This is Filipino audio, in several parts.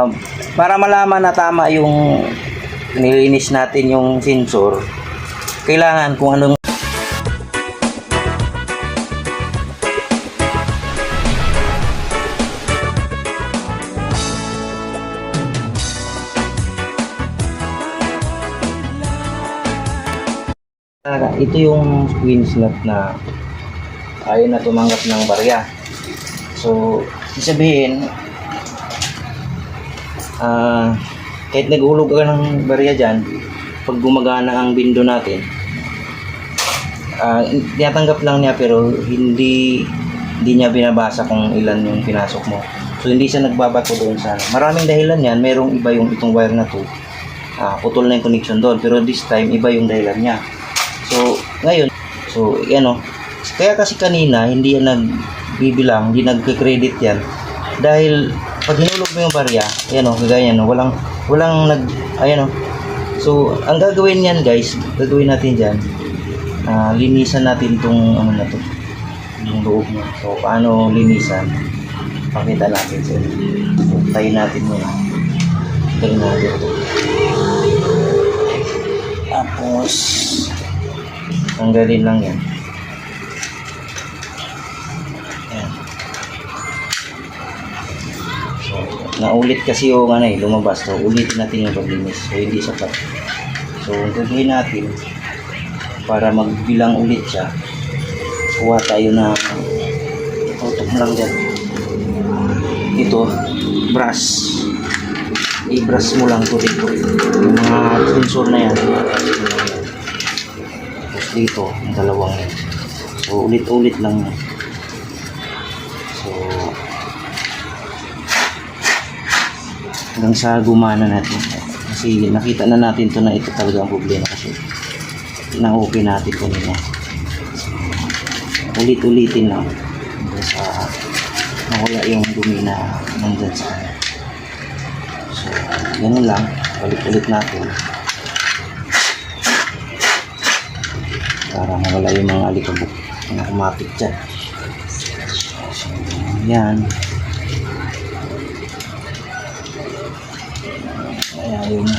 Um, para malaman na tama yung nilinis natin yung sensor, kailangan kung anong ito yung screen slot na ayaw na tumanggap ng barya. So, sabihin, ah, kahit naghulog ka ng barya dyan, pag gumagana ang window natin, ah, tinatanggap lang niya pero hindi hindi niya binabasa kung ilan yung pinasok mo. So, hindi siya nagbabato doon sa... Maraming dahilan yan. Merong iba yung itong wire na to. Ah, putol na yung connection doon. Pero this time, iba yung dahilan niya. So, ngayon, so, yan o. Kaya kasi kanina, hindi yan nagbibilang, hindi nagke-credit yan. Dahil, pag hinulog mo yung barya, yan o, kagaya no, walang, walang nag, ayan o. So, ang gagawin yan guys, gagawin natin dyan, ah, linisan natin tong, ano na to, yung loob mo. So, paano linisan? Pakita natin inyo. So, tayo natin muna. Tayo natin. Tapos, tanggalin lang. Yan. Naulit kasi yung ano eh, lumabas. So, ulitin natin yung paglinis. So, hindi sapat. So, ang natin, para magbilang ulit siya, kuha tayo na tutok lang dyan. Ito, brush. I-brush mo lang to dito. Yung mga sensor na yan. Tapos dito, ang dalawang yan. So, ulit-ulit lang yan. Hanggang sa gumana natin. Kasi nakita na natin to na ito talaga ang problema kasi na-okay natin nila. Ulit-ulitin lang hanggang sa nawala yung dumi na nandyan sa ano. So, ganun lang. Ulit-ulit natin. Para mawala yung mga alikabok na kumapit dyan. So, yan. Yun na.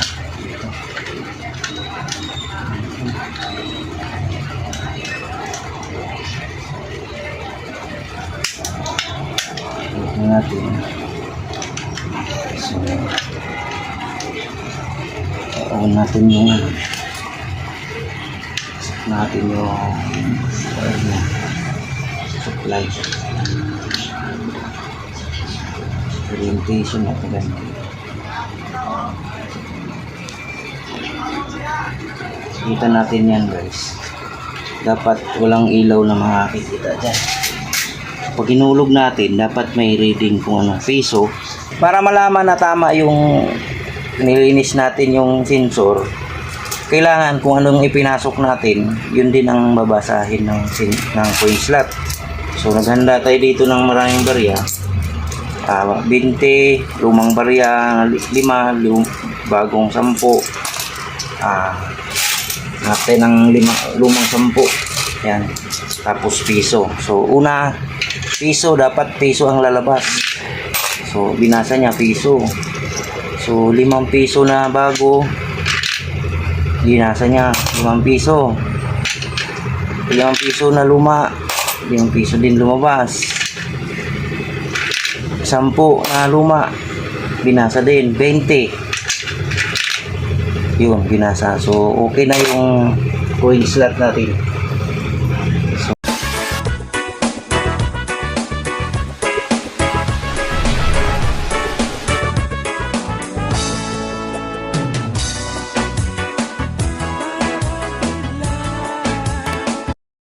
Ito natin. So, on natin yung natin yung ano, supply orientation natin ganun. Kita natin yan guys. Dapat walang ilaw na makakikita dyan. Pag inulog natin, dapat may reading kung ano, peso. Para malaman na tama yung nilinis natin yung sensor, kailangan kung anong ipinasok natin, yun din ang babasahin ng, ng coin slot. So, naghanda tayo dito ng maraming barya. Ah, 20, lumang barya, 5, lum, bagong 10, ah, natin ng lima, lumang 10. Yan. Tapos piso. So, una, piso, dapat piso ang lalabas. So, binasa niya piso. So, limang piso na bago. Binasa niya, limang piso. Limang piso na luma. Limang piso din lumabas. Sampu na luma. Binasa din, 20. Yun, binasa. So, okay na yung coin slot natin.